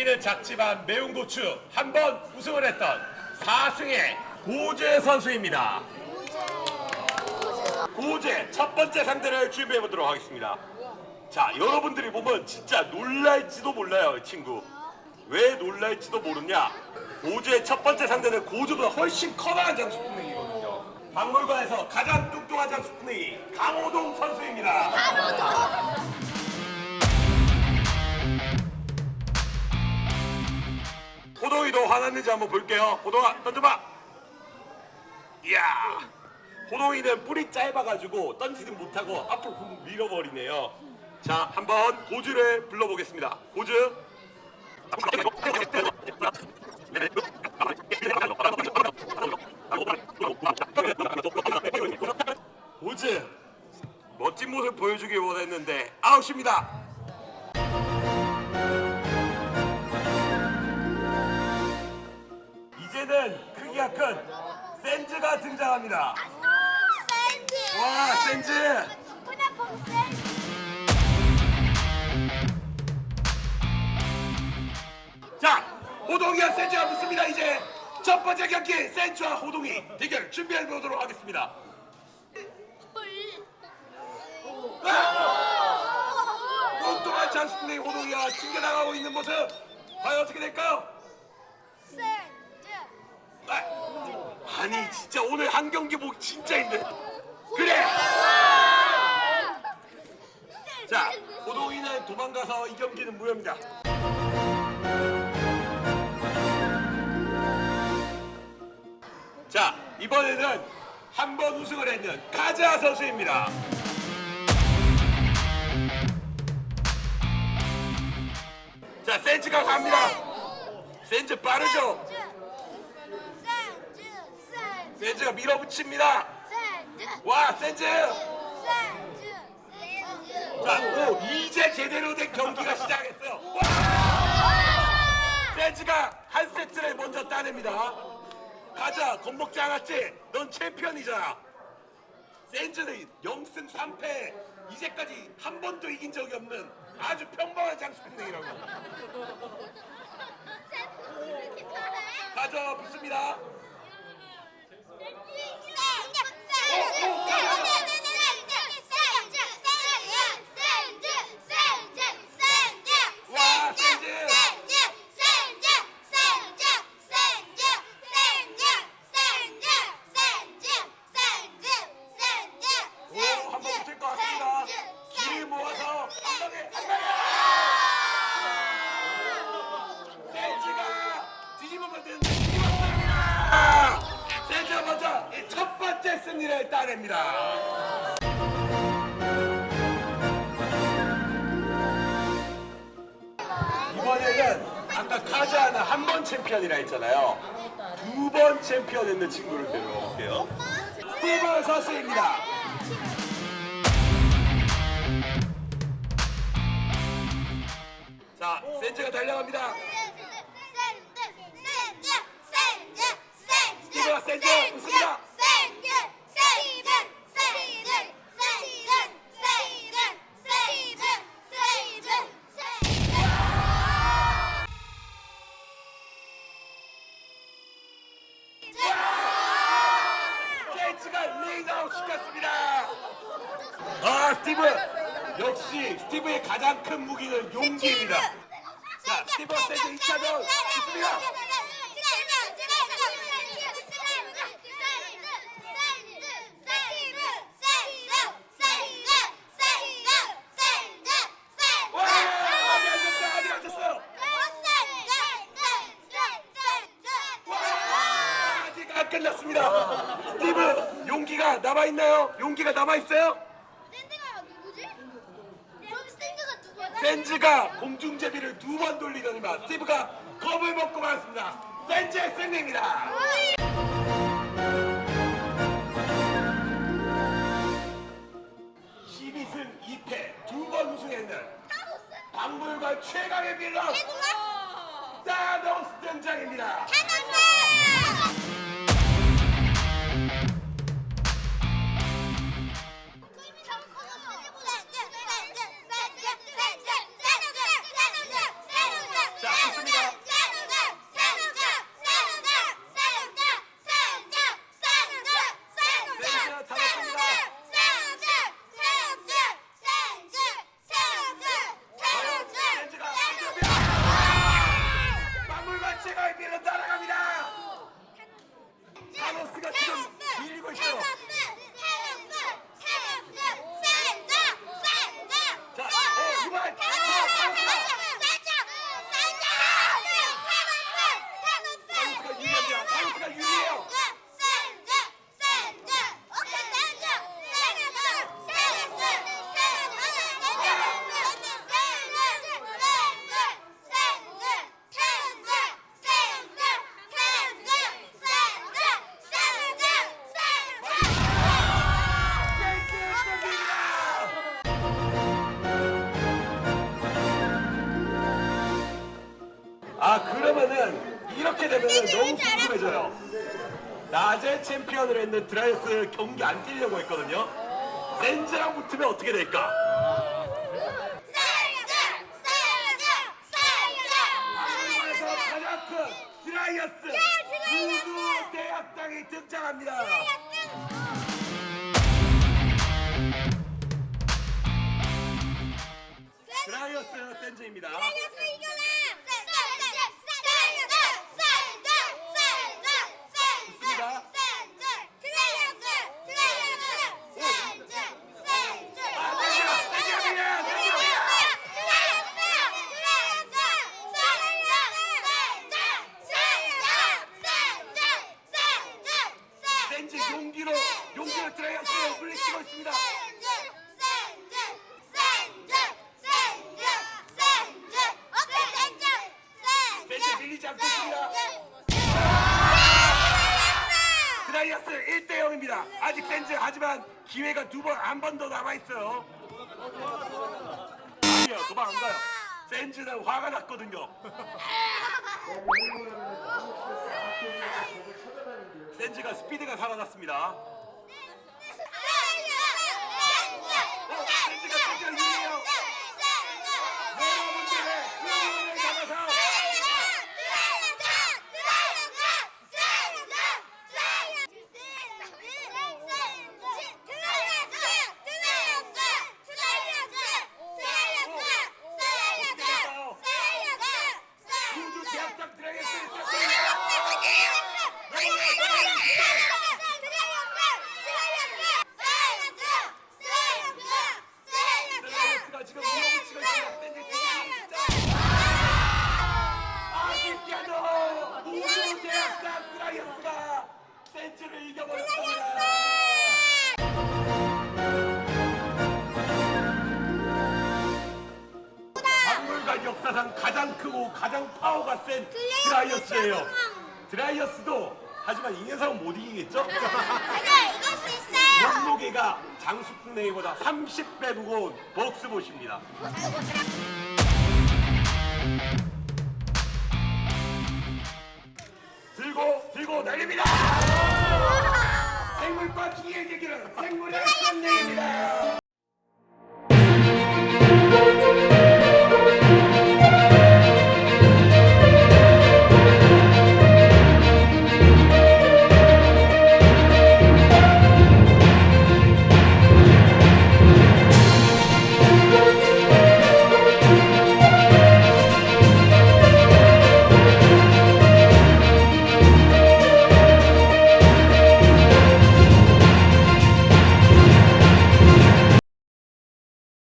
크기는 작지만 매운 고추 한 번 우승을 했던 4승의 고재 선수입니다. 고재 첫 번째 상대를 준비해 보도록 하겠습니다. 자, 여러분들이 보면 진짜 놀랄지도 몰라요, 이 친구. 왜 놀랄지도 모르냐? 고주의 첫 번째 상대는 고주보다 훨씬 커다란 장수풍뎅이거든요. 박물관에서 가장 뚱뚱한 장수풍뎅이 강호동 선수입니다. 호동 이도 화났는지 한번 볼게요. 호동아, 던져봐. 이야, 호동이는 뿔이 짧아가지고 던지지 못하고 앞으로 훅 밀어버리네요. 자, 한번 고주를 불러보겠습니다. 고주. 고주. 멋진 모습 보여주길 원했는데 아웃입니다. 와, 샌드. 자, 호동이와 센즈가 붙습니다. 이제 첫 번째 경기 센즈와 호동이 대결 준비해 보도록 하겠습니다. 엉뚱한 장수풍뎅이 호동이가 튕겨나가고 있는 모습 과연 어떻게 될까요? 아, 아니 진짜 오늘 한 경기 보기 진짜 힘들. 그래. 자, 호동이는 도망가서 이 경기는 무효입니다. 자, 이번에는 한 번 우승을 했는 가자 선수입니다. 자, 센즈가 갑니다. 센즈 빠르죠? 센즈가 밀어붙입니다. 와, 센즈! 자, 오, 이제 제대로 된 경기가 시작했어요. 와! 센즈가 한 세트를 먼저 따냅니다. 가자, 겁먹지 않았지? 넌 챔피언이잖아. 센즈는 0승 3패. 이제까지 한 번도 이긴 적이 없는 아주 평범한 장수풍뎅이라고. 가자, 붙습니다. 따냅니다. 이번에는 아까 카자는 한번 챔피언이라 했잖아요. 두 번 챔피언 했는 친구를 데려올게요. 스티브 선수입니다. 자, 센즈가 달려갑니다. 스티브가 센즈 웃습니다. 센즈 가 레이아웃 시켰습니다. 아, 스티브. 역시 스티브의 가장 큰 무기는 용기입니다. 자, 스티브 센즈 2차전 있습니다. 와, 아직 안 졌어요. 아직 안 졌어요. 와, 아직 안 끝났습니다. 스티브, 용기가 남아 있나요? 용기가 남아 있어요? 샌드가 누구지? 여기 샌드가 누구야? 센즈가 공중제비를 두 번 돌리더니만 스티브가 겁을 먹고 말았습니다. 센즈의 승리입니다. 십 12승 2패 두 번 우승했는 박물관 최강의 빌런 다노스 등장입니다. 자, 좋습 이렇게 되면 너무 궁금해져요. 낮에 챔피언을 했는 드라이어스 경기 안 뛰려고 했거든요. 센즈랑 붙으면 어떻게 될까? 한국에서 가장 큰 드라이어스 우주 대학당이 등장합니다. 용기로 드라이어스를 물리치고 있습니다. 드라이어스 1대 0입니다. 아직 센즈 하지만 기회가 두 번 한 번 더 남아 있어요. 아니요 도망 안 가요. 센즈는 화가 났거든요. 센즈가 스피드가 살아났습니다. 가장 크고 가장 파워가 센 드라이어스예요. 드라이어스도 하지만 이 녀석은 못 이기겠죠? 몸무게가 장수풍뎅이보다 30배 무거운 복스봇입니다. 들고 들고 날립니다.